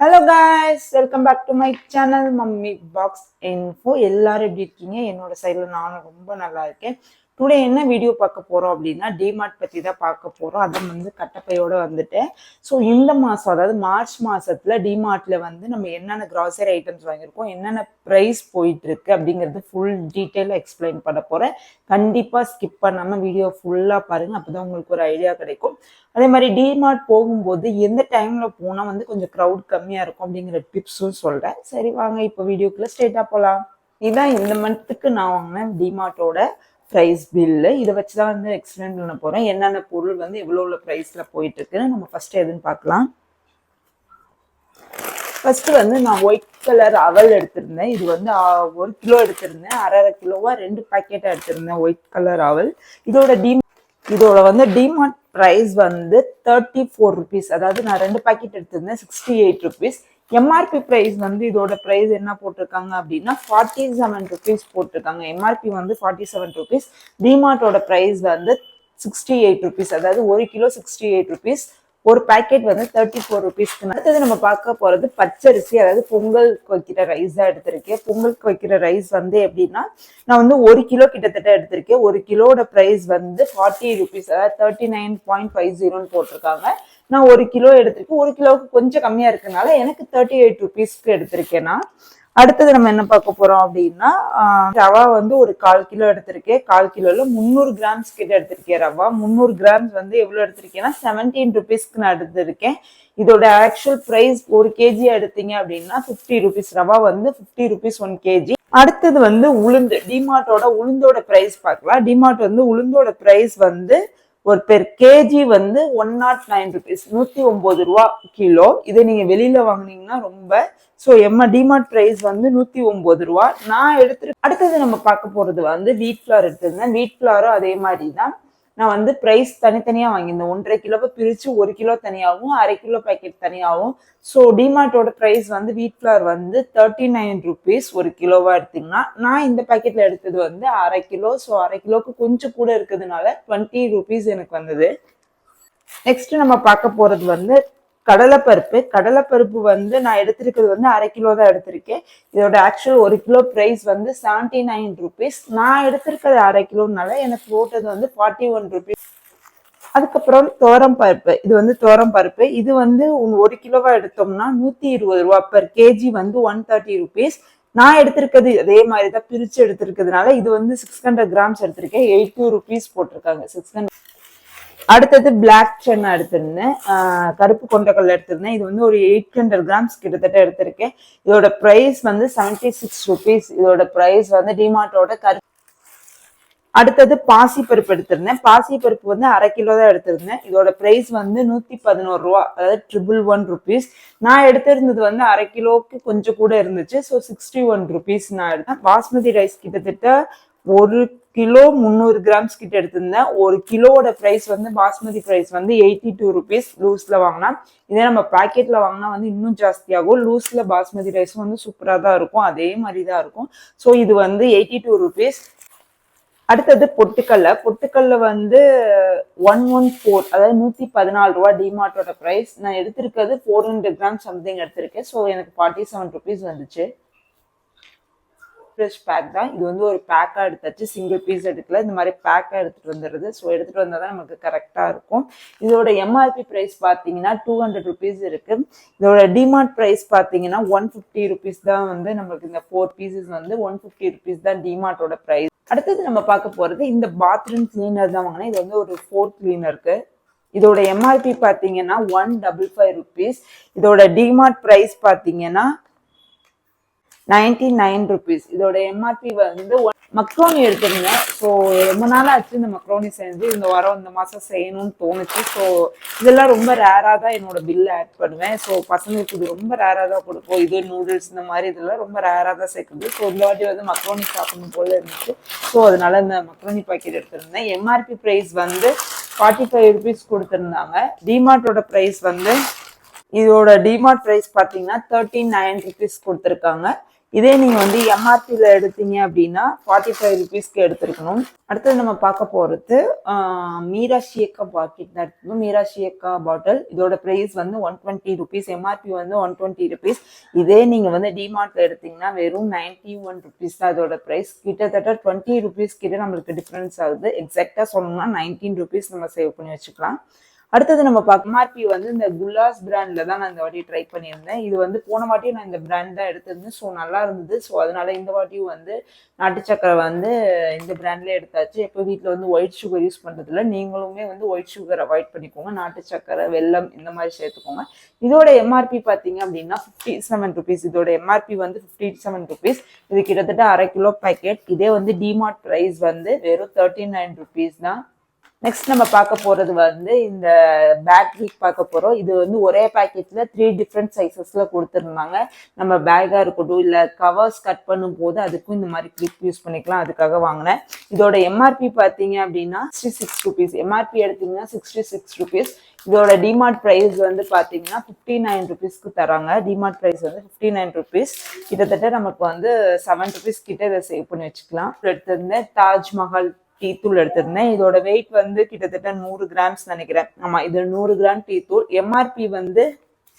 Hello guys welcome back to my channel mummy box info எல்லாரும் எப்படி இருக்கீங்க? என்னோட சைடில் நானும் ரொம்ப நல்லா இருக்கேன். டுடே என்ன வீடியோ பார்க்க போகிறோம் அப்படின்னா டிமார்ட் பற்றி தான் பார்க்க போகிறோம் அதை வந்து கட்டப்பையோட வந்துட்டேன். ஸோ இந்த மாதம் அதாவது மார்ச் மாதத்தில் டிமார்ட்டில் வந்து நம்ம என்னென்ன கிராசரி ஐட்டம்ஸ் வாங்கியிருக்கோம் என்னென்ன ப்ரைஸ் போயிட்டுருக்கு அப்படிங்கிறது ஃபுல் டீட்டெயிலாக எக்ஸ்பிளைன் பண்ண போகிறேன் கண்டிப்பாக ஸ்கிப் பண்ணாமல் வீடியோ ஃபுல்லாக பாருங்கள் அப்போ தான் உங்களுக்கு ஒரு ஐடியா கிடைக்கும். அதே மாதிரி டிமார்ட் போகும்போது எந்த டைமில் போனால் வந்து கொஞ்சம் க்ரௌட் கம்மியாக இருக்கும் அப்படிங்கிற டிப்ஸும் சொல்கிறேன் சரி வாங்க இப்போ வீடியோக்குள்ளே ஸ்ட்ரெயிட்டாக போகலாம் இதான் இந்த மந்த்துக்கு நான் வாங்கினேன் டிமார்ட்டோட ப்ரைஸ் பில்லு இதை வச்சு தான் வந்து எக்ஸ்பிளைன் பண்ண போகிறேன் என்னென்ன பொருள் வந்து எவ்வளோ உள்ள ப்ரைஸில் போயிட்டுருக்குன்னு நம்ம ஃபஸ்ட்டு எதுன்னு பார்க்கலாம். ஃபஸ்ட்டு வந்து நான் ஒயிட் கலர் அவல் எடுத்திருந்தேன். இது வந்து ஒரு கிலோ எடுத்திருந்தேன். அரை அரை கிலோவாக ரெண்டு பேக்கெட்டாக எடுத்திருந்தேன் ஒயிட் கலர் அவல். இதோட டி இதோட வந்து டிமார்ட் ப்ரைஸ் வந்து தேர்ட்டி ஃபோர் ருபீஸ் அதாவது நான் ரெண்டு பேக்கெட் எடுத்திருந்தேன் sixty eight rupees MRP price வந்து இதோட ப்ரைஸ் என்ன போட்டிருக்காங்க அப்படின்னா ஃபார்ட்டி செவன் ருபீஸ் போட்டிருக்காங்க எம்ஆர்பி வந்து ஃபார்ட்டி செவன் ருபீஸ் டிமார்ட்டோட ப்ரைஸ் வந்து சிக்ஸ்டி எயிட் ருபீஸ் அதாவது ஒரு கிலோ சிக்ஸ்டி எயிட் ருபீஸ் ஒரு பேக்கெட் வந்து தேர்ட்டி ஃபோர் ருபீஸ்க்கு அடுத்தது நம்ம பார்க்க போகிறது பச்சரிசி அதாவது பொங்கலுக்கு வைக்கிற ரைஸ் தான் எடுத்திருக்கேன். பொங்கலுக்கு வைக்கிற ரைஸ் வந்து எப்படின்னா நான் வந்து ஒரு கிலோ கிட்டத்தட்ட எடுத்திருக்கேன். ஒரு கிலோட ப்ரைஸ் வந்து ஃபார்ட்டி ருபீஸ் அதாவது தேர்ட்டி நைன் பாயிண்ட் ஃபைவ் ஜீரோன்னு போட்டிருக்காங்க. நான் ஒரு கிலோ எடுத்திருக்கேன் ஒரு கிலோவுக்கு கொஞ்சம் கம்மியாக இருக்கனால எனக்கு தேர்ட்டி எயிட் ருபீஸ்க்கு எடுத்திருக்கேன்னா அடுத்தது நம்ம என்ன பார்க்க போறோம் அப்படின்னா ரவா வந்து ஒரு கால் கிலோ எடுத்திருக்கேன். கால் கிலோல முந்நூறு கிராம்ஸ் கிட்ட எடுத்திருக்கேன் ரவா. முந்நூறு கிராம்ஸ் வந்து எவ்வளவு எடுத்திருக்கேன்னா செவன்டீன் ருபீஸ்க்கு நான் எடுத்திருக்கேன். இதோட ஆக்சுவல் பிரைஸ் ஒரு கேஜி எடுத்தீங்க அப்படின்னா ஃபிஃப்டி ருபீஸ் ரவா வந்து ஃபிஃப்டி ருபீஸ் ஒன் கேஜி அடுத்தது வந்து உளுந்து டிமார்ட்டோட உளுந்தோட பிரைஸ் பார்க்கலாம். டிமார்ட் வந்து உளுந்தோட பிரைஸ் வந்து ஒரு பெர் கேஜி வந்து ஒன் நாட் நைன் ருபீஸ் நூற்றி ஒம்பது ரூபா கிலோ. இதை நீங்கள் வெளியில் வாங்குனீங்கன்னா ரொம்ப ஸோ எம்ம டிமார்ட் ப்ரைஸ் வந்து நூற்றி ஒம்பது ரூபா. நான் எடுத்துட்டு அடுத்தது நம்ம பார்க்க போகிறது வந்து வீட் ஃப்ளார் எடுத்திருந்தேன். வீட் ஃப்ளாரும் அதே மாதிரி தான் நான் வந்து ப்ரைஸ் தனித்தனியாக வாங்கியிருந்தேன் ஒன்றரை கிலோவை பிரித்து ஒரு கிலோ தனியாகவும் அரை கிலோ பேக்கெட் தனியாகவும் ஸோ டிமார்ட்டோட ப்ரைஸ் வந்து வீட் ஃப்ளார் வந்து தேர்ட்டி நைன் ருபீஸ் ஒரு கிலோவாக எடுத்தீங்கன்னா நான் இந்த பேக்கெட்டில் எடுத்தது வந்து அரை கிலோ. ஸோ அரை கிலோவுக்கு கொஞ்சம் கூட இருக்கிறதுனால டுவெண்ட்டி ருபீஸ் எனக்கு வந்தது. நெக்ஸ்ட் நம்ம பார்க்க போகிறது வந்து கடலைப்பருப்பு. கடலைப்பருப்பு வந்து நான் எடுத்திருக்கிறது வந்து அரை கிலோ தான் எடுத்திருக்கேன். இதோட ஆக்சுவல் ஒரு கிலோ ப்ரைஸ் வந்து செவன்டி நைன் ருபீஸ் நான் எடுத்திருக்கிறது அரை கிலோனால எனக்கு போட்டது வந்து ஃபார்ட்டி ஒன் ருபீஸ் அதுக்கப்புறம் துவரம் பருப்பு. இது வந்து துவரம் பருப்பு. இது வந்து ஒரு கிலோவா எடுத்தோம்னா நூத்தி இருபது ரூபா பர் கேஜி வந்து ஒன் தேர்ட்டி ருபீஸ் நான் எடுத்திருக்கிறது அதே மாதிரி தான் பிரிச்சு எடுத்திருக்கிறதுனால இது வந்து சிக்ஸ் ஹண்ட்ரட் கிராம்ஸ் எடுத்திருக்கேன். எயிட் டூ ருபீஸ் போட்டிருக்காங்க. சிக்ஸ் ஹண்ட்ரட் அடுத்தது பிளாக் சென்னா எடுத்திருந்தேன். கருப்பு கொண்டக்கடலை எடுத்திருந்தேன். இது வந்து ஒரு எயிட் ஹண்ட்ரட் கிராம்ஸ் கிட்டத்தட்ட எடுத்திருக்கேன். இதோட ப்ரைஸ் வந்து செவன்டி சிக்ஸ் ருபீஸ் இதோட ப்ரைஸ் வந்து டிமார்ட்டோட கரு அடுத்தது பாசி பருப்பு எடுத்திருந்தேன். பாசி பருப்பு வந்து அரை கிலோ தான் எடுத்திருந்தேன். இதோட ப்ரைஸ் வந்து நூத்தி பதினோரு ரூபா. அதாவது ட்ரிபிள் ஒன் ருபீஸ் நான் எடுத்திருந்தது வந்து அரை கிலோவுக்கு கொஞ்சம் கூட இருந்துச்சு. ஸோ சிக்ஸ்டி ஒன் ருபீஸ் நான் எடுத்தேன். பாஸ்மதி ரைஸ் கிட்டத்தட்ட ஒரு கிலோ முந்நூறு கிராம்ஸ் கிட்ட எடுத்திருந்தேன். ஒரு கிலோவோட ப்ரைஸ் வந்து பாஸ்மதி ப்ரைஸ் வந்து எயிட்டி டூ ருபீஸ் லூஸில் வாங்கினா. இதே நம்ம பேக்கெட்டில் வாங்கினா வந்து இன்னும் ஜாஸ்தியாகும். லூஸில் பாஸ்மதி ரைஸும் வந்து சூப்பராக தான் இருக்கும். அதே மாதிரி தான் இருக்கும். ஸோ இது வந்து எயிட்டி டூ ருபீஸ் அடுத்தது பொட்டுக்கல்ல. பொட்டுக்கல்ல வந்து ஒன் ஒன் ஃபோர் அதாவது நூற்றி பதினாலு ரூபா டிமார்ட்டோட ப்ரைஸ் நான் எடுத்திருக்கிறது ஃபோர் ஹண்ட்ரட் கிராம் சம்திங் எடுத்திருக்கேன். ஸோ எனக்கு ஃபார்ட்டி செவன் ருபீஸ் வந்துச்சு. ஃப்ரெஷ் பேக் தான். இது வந்து ஒரு பேக்காக எடுத்தாச்சு சிங்கிள் பீஸ் எடுக்கல. இந்த மாதிரி பேக்காக எடுத்துகிட்டு வந்துடுது ஸோ எடுத்துகிட்டு வந்தால் தான் நமக்கு கரெக்டாக இருக்கும். இதோட எம்ஆர்பி ப்ரைஸ் பார்த்தீங்கன்னா டூ ஹண்ட்ரட் ருபீஸ் இருக்குது இதோட டிமார்ட் ப்ரைஸ் பார்த்தீங்கன்னா ஒன் ஃபிஃப்டி ருபீஸ் தான் வந்து நம்மளுக்கு இந்த ஃபோர் பீசஸ் வந்து ஒன் ஃபிஃப்டி ருபீஸ் தான் டிமார்ட்டோட ப்ரைஸ் அடுத்தது நம்ம பார்க்க போகிறது இந்த பாத்ரூம் கிளீனர் தான் வாங்கினேன். இது வந்து ஒரு ஃபோர் கிளீனருக்கு இதோட எம்ஆர்பி பார்த்தீங்கன்னா ஒன் டபுள் ஃபைவ் ருபீஸ் இதோட டிமார்ட் ப்ரைஸ் பார்த்தீங்கன்னா நைன்டி நைன் ருபீஸ் இதோட எம்ஆர்பி வந்து மக்ரோனி எடுத்திருந்தேன். ஸோ ரொம்ப நாள் ஆச்சு இந்த மக்ரோனி செஞ்சு. இந்த வாரம் இந்த மாதம் செய்யணும்னு தோணுச்சு. ஸோ இதெல்லாம் ரொம்ப ரேராக தான் என்னோட பில்லு ஆட் பண்ணுவேன். ஸோ பசங்களுக்கு இது ரொம்ப ரேராக தான் கொடுப்போம். இது நூடுல்ஸ் இந்த மாதிரி இதெல்லாம் ரொம்ப ரேராக தான் சேர்க்குது ஸோ இந்த வாட்டி வந்து மக்ரோனி சாப்பிடணும் போல இருந்துச்சு. ஸோ அதனால இந்த மக்ரோனி பாக்கெட் எடுத்திருந்தேன். எம்ஆர்பி ப்ரைஸ் வந்து ஃபார்ட்டி ஃபைவ் ருபீஸ் கொடுத்துருந்தாங்க டிமார்ட்டோட ப்ரைஸ் வந்து இதோட டிமார்ட் ப்ரைஸ் பார்த்தீங்கன்னா தேர்ட்டி நைன் ருபீஸ் கொடுத்துருக்காங்க. இதே நீங்கள் வந்து எம்ஆர்பியில் எடுத்தீங்க அப்படின்னா ஃபார்ட்டி ஃபைவ் ருபீஸ்க்கு எடுத்துருக்கணும். அடுத்தது நம்ம பார்க்க போகிறது மீரா ஷியக்கா பாக்கெட் தான் எடுத்துக்கணும். மீரா ஷியக்கா பாட்டில் இதோட ப்ரைஸ் வந்து ஒன் டுவெண்ட்டி ருபீஸ் எம்ஆர்பி வந்து ஒன் டுவெண்ட்டி ருபீஸ் இதே நீங்கள் வந்து டிமார்ட்டில் எடுத்தீங்கன்னா வெறும் நைன்டி ஒன் ருபீஸ் தான் இதோட ப்ரைஸ் கிட்டத்தட்ட டுவெண்ட்டி ருபீஸ் கிட்ட நம்மளுக்கு டிஃப்ரென்ஸ் ஆகுது. எக்ஸாக்டாக சொல்லணும்னா நைன்டீன் ருபீஸ் நம்ம சேவ் பண்ணி வச்சுக்கலாம். அடுத்தது நம்ம பார்க்க எம்ஆர்பி வந்து இந்த குலாஸ் பிராண்ட்ல தான் நான் இந்த வாட்டி ட்ரை பண்ணியிருந்தேன். இது வந்து போன வாட்டியும் நான் இந்த பிராண்ட் தான் எடுத்திருந்தேன். ஸோ நல்லா இருந்தது. ஸோ அதனால இந்த வாட்டியும் வந்து நாட்டு சக்கரை வந்து இந்த பிராண்ட்லேயே எடுத்தாச்சு. எப்போ வீட்டில் வந்து ஒயிட் சுகர் யூஸ் பண்ணுறதுல நீங்களுமே வந்து ஒயிட் சுகர் அவாய்ட் பண்ணிக்கோங்க. நாட்டு சக்கரை வெல்லம் இந்த மாதிரி சேர்த்துக்கோங்க. இதோட எம்ஆர்பி பார்த்தீங்க அப்படின்னா ஃபிஃப்டி செவன் ருபீஸ் இதோட எம்ஆர்பி வந்து ஃபிஃப்டி செவன் ருபீஸ் இது கிட்டத்தட்ட அரை கிலோ பேக்கெட் இதே வந்து டிமார்ட் ப்ரைஸ் வந்து வெறும் தேர்ட்டி நைன் ருபீஸ் தான். நெக்ஸ்ட் நம்ம பார்க்க போறது வந்து இந்த பேக் வீக் பார்க்க போறோம். இது வந்து ஒரே பேக்கெட்ல த்ரீ டிஃப்ரெண்ட் சைசஸ்ல கொடுத்துருந்தாங்க. நம்ம பேக்கா இருக்கட்டும் இல்ல கவர்ஸ் கட் பண்ணும் போது அதுக்கும் இந்த மாதிரி கிளிப் யூஸ் பண்ணிக்கலாம். அதுக்காக வாங்கினேன். இதோட எம்ஆர்பி பார்த்தீங்க அப்படின்னா சிக்ஸ்டி சிக்ஸ் ருபீஸ் எம்ஆர்பி எடுத்தீங்கன்னா சிக்ஸ்டி சிக்ஸ் ருபீஸ் இதோட டிமார்ட் ப்ரைஸ் வந்து பார்த்தீங்கன்னா ஃபிஃப்டி நைன் ருபீஸ்க்கு தராங்க. டிமார்ட் ப்ரைஸ் வந்து ஃபிஃப்டி நைன் ருபீஸ் கிட்டத்தட்ட நமக்கு வந்து செவன் ருபீஸ் கிட்ட இதை சேவ் பண்ணி வச்சுக்கலாம். எடுத்திருந்தேன் தாஜ்மஹால் டீ தூள் எடுத்திருந்தேன். இதோட வெயிட் வந்து கிட்டத்தட்ட நூறு கிராம்ஸ் நினைக்கிறேன். ஆமா இது நூறு கிராம் டீ தூள். எம்ஆர்பி வந்து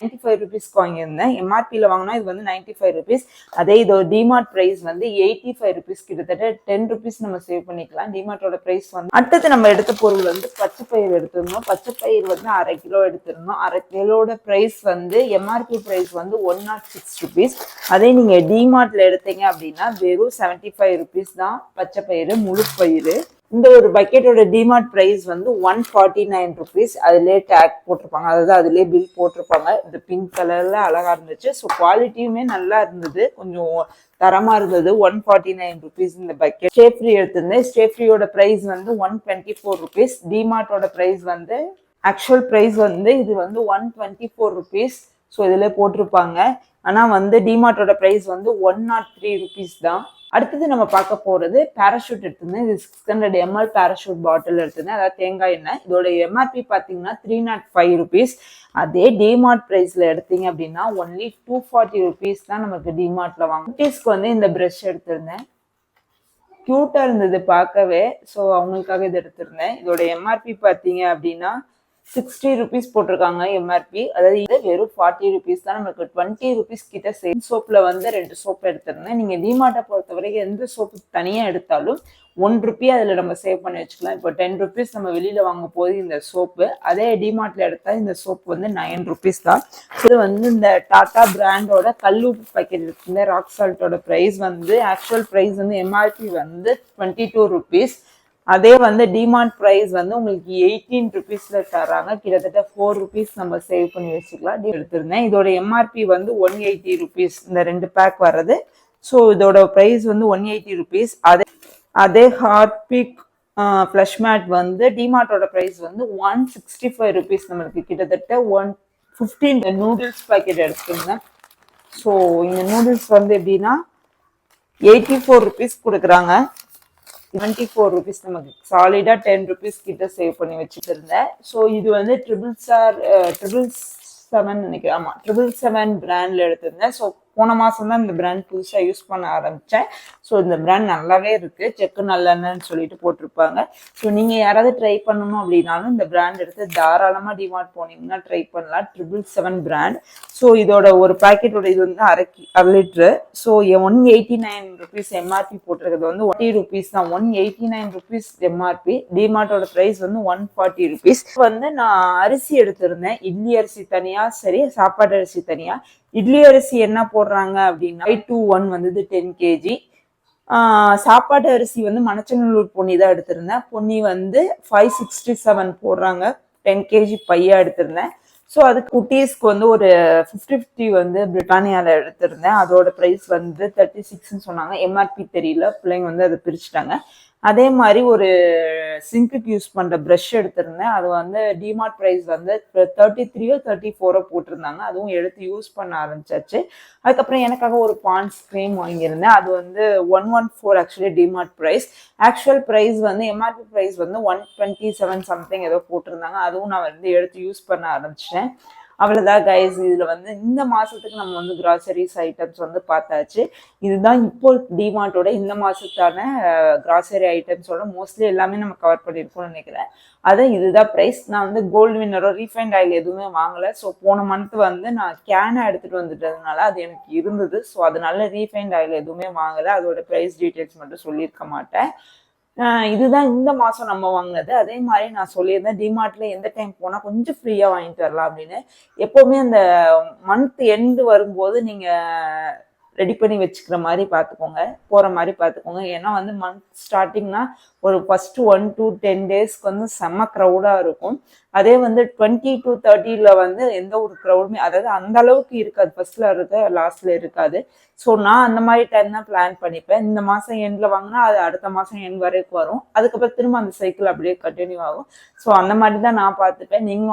நைன்டி ஃபைவ் ருபீஸ்க்கு வாங்கியிருந்தேன் எம்ஆர்பியில் வாங்கினா இது வந்து நைன்டி ஃபைவ் ருபீஸ் அதே இதோட டிமார்ட் ப்ரைஸ் வந்து எயிட்டி ஃபைவ் ருபீஸ் கிட்டத்தட்ட டென் ருபீஸ் நம்ம சேவ் பண்ணிக்கலாம். டிமார்ட்டோட ப்ரைஸ் வந்து அடுத்தது நம்ம எடுத்த பொருள் வந்து பச்சை பயிர் எடுத்திருந்தோம். பச்சை பயிர் வந்து அரை கிலோ எடுத்திருந்தோம். அரை கிலோட ப்ரைஸ் வந்து எம்ஆர்பி ப்ரைஸ் வந்து ஒன் நாட் சிக்ஸ் ருபீஸ் அதே நீங்கள் டிமார்ட்டில் எடுத்தீங்க அப்படின்னா வெறும் செவன்ட்டி ஃபைவ் ருபீஸ் தான் பச்சை பயிறு முழு பயிறு இந்த ஒரு பக்கெட்டோட டிமார்ட் ப்ரைஸ் வந்து ஒன் ஃபார்ட்டி நைன் ருபீஸ் அதுலேயே டேக் போட்டிருப்பாங்க. அதாவது அதுலேயே பில் போட்டிருப்பாங்க. இந்த பிங்க் கலரில் அழகாக இருந்துச்சு. ஸோ குவாலிட்டியுமே நல்லா இருந்தது. கொஞ்சம் தரமாக இருந்தது. ஒன் ஃபார்ட்டி நைன் ருபீஸ் இந்த பக்கெட் ஸ்டேஃப்ரி எடுத்திருந்தேன். ஸ்டேஃப்ரியோட ப்ரைஸ் வந்து ஒன் டுவெண்ட்டி ஃபோர் ருபீஸ் டிமார்ட்டோட ப்ரைஸ் வந்து ஆக்சுவல் ப்ரைஸ் வந்து இது வந்து one twenty four rupees so இதில் போட்டிருப்பாங்க. ஆனால் வந்து டிமார்ட்டோட ப்ரைஸ் வந்து ஒன் நாட் த்ரீ ருபீஸ் தான். அடுத்தது நம்ம பார்க்க போகிறது பேராஷூட் எடுத்திருந்தேன். இது six hundred ML Parachute bottle எடுத்திருந்தேன். அதாவது தேங்காய் எண்ணெய். இதோட எம்ஆர்பி பார்த்தீங்கன்னா த்ரீ நாட் ஃபைவ் ருபீஸ் அதே டிமார்ட் ப்ரைஸில் எடுத்தீங்க அப்படின்னா ஒன்லி டூ ஃபார்ட்டி ருபீஸ் தான் நமக்கு டிமார்ட்டில் வாங்க குட்டீஸ்க்கு வந்து இந்த ப்ரஷ் எடுத்திருந்தேன். க்யூட்டாக இருந்தது பார்க்கவே. ஸோ அவங்களுக்காக இது எடுத்திருந்தேன். இதோட எம்ஆர்பி பார்த்தீங்க அப்படின்னா சிக்ஸ்டி ருபீஸ் போட்டிருக்காங்க எம்ஆர்பி அதாவது இது வெறும் ஃபார்ட்டி ருபீஸ் தான். நம்மளுக்கு டுவெண்ட்டி ருபீஸ் கிட்ட சேம் சோப்பில் வந்து ரெண்டு சோப் எடுத்திருந்தேன். நீங்கள் டிமார்ட்டை பொறுத்த வரைக்கும் எந்த சோப்பு தனியாக எடுத்தாலும் ஒன் ருபி அதில் நம்ம சேவ் பண்ணி வச்சுக்கலாம். இப்போ டென் ருபீஸ் நம்ம வெளியில் வாங்க போது இந்த சோப்பு. அதே டிமார்ட்டில் எடுத்தால் இந்த சோப்பு வந்து நைன் ருபீஸ் தான். இது வந்து இந்த டாட்டா பிராண்டோட கல்லூப்பு பாக்கெட் இருக்குங்க ராக் சால்ட்டோட ப்ரைஸ் வந்து ஆக்சுவல் ப்ரைஸ் வந்து எம்ஆர்பி வந்து டுவெண்ட்டி டூ ருபீஸ் அதே வந்து டிமார்ட் ப்ரைஸ் வந்து உங்களுக்கு எயிட்டீன் ருபீஸில் தராங்க கிட்டத்தட்ட ஃபோர் ருபீஸ் நம்ம சேவ் பண்ணி வச்சுக்கலாம். எடுத்திருந்தேன். இதோட எம்ஆர்பி வந்து ஒன் எயிட்டி ருபீஸ் இந்த ரெண்டு பேக் வர்றது. ஸோ இதோட ப்ரைஸ் வந்து ஒன் எயிட்டி ருபீஸ் அதே அதே ஹார்பிக் ஃப்ளஷ் மேட் வந்து டிமார்ட்டோட ப்ரைஸ் வந்து ஒன் சிக்ஸ்டி ஃபைவ் ருபீஸ் நம்மளுக்கு கிட்டத்தட்ட ஒன் ஃபிஃப்டீன் நூடுல்ஸ் பேக்கெட் எடுத்துருந்தேன். ஸோ இந்த நூடுல்ஸ் வந்து எப்படின்னா எயிட்டி ஃபோர் ருபீஸ் கொடுக்குறாங்க. டுவெண்ட்டி ஃபோர் ருபீஸ் நமக்கு சாலிடாக டென் ருபீஸ் கிட்ட சேவ் பண்ணி வச்சுட்டு இருந்தேன் ஸோ இது வந்து ட்ரிபிள் சார் ட்ரிபிள் செவன் நினைக்கிறேன். ஆமாம் ட்ரிபிள் செவன் பிராண்டில் எடுத்திருந்தேன். ஸோ போன மாதம் தான் இந்த பிராண்ட் புதுசாக யூஸ் பண்ண ஆரம்பித்தேன் ஸோ இந்த பிராண்ட் நல்லாவே இருக்குது செக்கு நல்லெண்ணன்னு சொல்லிட்டு போட்டிருப்பாங்க. ஸோ நீங்கள் யாராவது ட்ரை பண்ணணும் அப்படின்னாலும் இந்த பிராண்ட் எடுத்து தாராளமாக டிமார்ட் போனீங்கன்னா ட்ரை பண்ணலாம். ட்ரிபிள் செவன் பிராண்ட் ஸோ இதோட ஒரு பாக்கெட்டோட இது வந்து அரை கி- அரை litre so one eighty nine rupees MRP போட்டிருக்கிறது வந்து ஒன் ருபீஸ் தான். One eighty nine rupees MRP டிமார்ட்டோட price வந்து ஒன் ஃபார்ட்டி ருபீஸ் வந்து நான் அரிசி எடுத்திருந்தேன். இட்லி அரிசி தனியாக சரி சாப்பாடு அரிசி தனியாக இட்லி அரிசி என்ன போடுறாங்க அப்படின்னா ஃபைவ் டூ ஒன் வந்தது டென் கேஜி சாப்பாடு அரிசி வந்து மணச்சநல்லூர் பொன்னி தான் எடுத்திருந்தேன். பொன்னி வந்து ஃபைவ் சிக்ஸ்டி செவன் போடுறாங்க டென் கேஜி பையா எடுத்திருந்தேன். ஸோ அதுக்கு குட்டீஸ்க்கு வந்து ஒரு ஃபிஃப்டி ஃபிஃப்டி வந்து பிரிட்டானியாவில் எடுத்திருந்தேன். அதோட ப்ரைஸ் வந்து தேர்ட்டி சிக்ஸ்னு சொன்னாங்க. எம்ஆர்பி தெரியல. பிள்ளைங்க வந்து அதை பிரிச்சுட்டாங்க. அதே மாதிரி ஒரு சிங்க்குக்கு யூஸ் பண்ணுற ப்ரஷ் எடுத்திருந்தேன். அது வந்து டிமார்ட் ப்ரைஸ் வந்து தேர்ட்டி த்ரீயோ தேர்ட்டி ஃபோரோ போட்டிருந்தாங்க. அதுவும் எடுத்து யூஸ் பண்ண ஆரம்பிச்சாச்சு. அதுக்கப்புறம் எனக்காக ஒரு பான்ஸ் க்ரீம் வாங்கியிருந்தேன். அது வந்து one one four actually DMart price actual price வந்து எம்ஆர்பி ப்ரைஸ் வந்து ஒன் டுவெண்ட்டி செவன் சம்திங் ஏதோ போட்டிருந்தாங்க. அதுவும் நான் வந்து எடுத்து யூஸ் பண்ண ஆரம்பிச்சிட்டேன் அவ்வளோதான் கைஸ் இதில் வந்து இந்த மாதத்துக்கு நம்ம வந்து கிராசரிஸ் ஐட்டம்ஸ் வந்து பார்த்தாச்சு. இதுதான் இப்போ டிமார்ட்டோட இந்த மாதத்தான கிராசரி ஐட்டம்ஸோட மோஸ்ட்லி எல்லாமே நம்ம கவர் பண்ணியிருக்கோம்னு நினைக்கிறேன். அதான் இதுதான் ப்ரைஸ் நான் வந்து கோல்டு வின்னரோ ரீஃபைண்ட் ஆயில் எதுவுமே வாங்கலை. ஸோ போன மந்த் வந்து நான் கேனை எடுத்துகிட்டு வந்துட்டதுனால அது எனக்கு இருந்தது. ஸோ அதனால ரீஃபைண்ட் ஆயில் எதுவுமே வாங்கலை. அதோட ப்ரைஸ் டீட்டெயில்ஸ் மட்டும் சொல்லியிருக்க மாட்டேன். இதுதான் இந்த மாதம் நம்ம வாங்கினது. அதே மாதிரி நான் சொல்லியிருந்தேன் டிமார்ட்ல எந்த டைம் போனால் கொஞ்சம் ஃப்ரீயாக வாங்கிட்டு வரலாம் அப்படின்னு. எப்போவுமே அந்த மந்த் எண்டு வரும்போது நீங்கள் ரெடி பண்ணி வச்சுக்கிற மாதிரி பார்த்துக்கோங்க. போகிற மாதிரி பார்த்துக்கோங்க. ஏன்னா வந்து மந்த் ஸ்டார்டிங்னா ஒரு ஃபஸ்ட்டு ஒன் டூ டென் டேஸ்க்கு வந்து செம்ம க்ரௌடாக இருக்கும். அதே வந்து டுவெண்ட்டி டு தேர்ட்டியில் வந்து எந்த ஒரு க்ரௌடுமே அதாவது அந்த அளவுக்கு இருக்காது. ஃபர்ஸ்ட்ல இருக்க லாஸ்ட்ல இருக்காது. ஸோ நான் அந்த மாதிரி டைம் தான் பிளான் பண்ணிப்பேன். இந்த மாதம் எண்டில் வாங்கினா அது அடுத்த மாதம் எண்ட் வரைக்கும் வரும். அதுக்கப்புறம் திரும்ப அந்த சைக்கிள் அப்படியே கண்டினியூ ஆகும். ஸோ அந்த மாதிரி தான் நான் பார்த்துப்பேன். நீங்களும்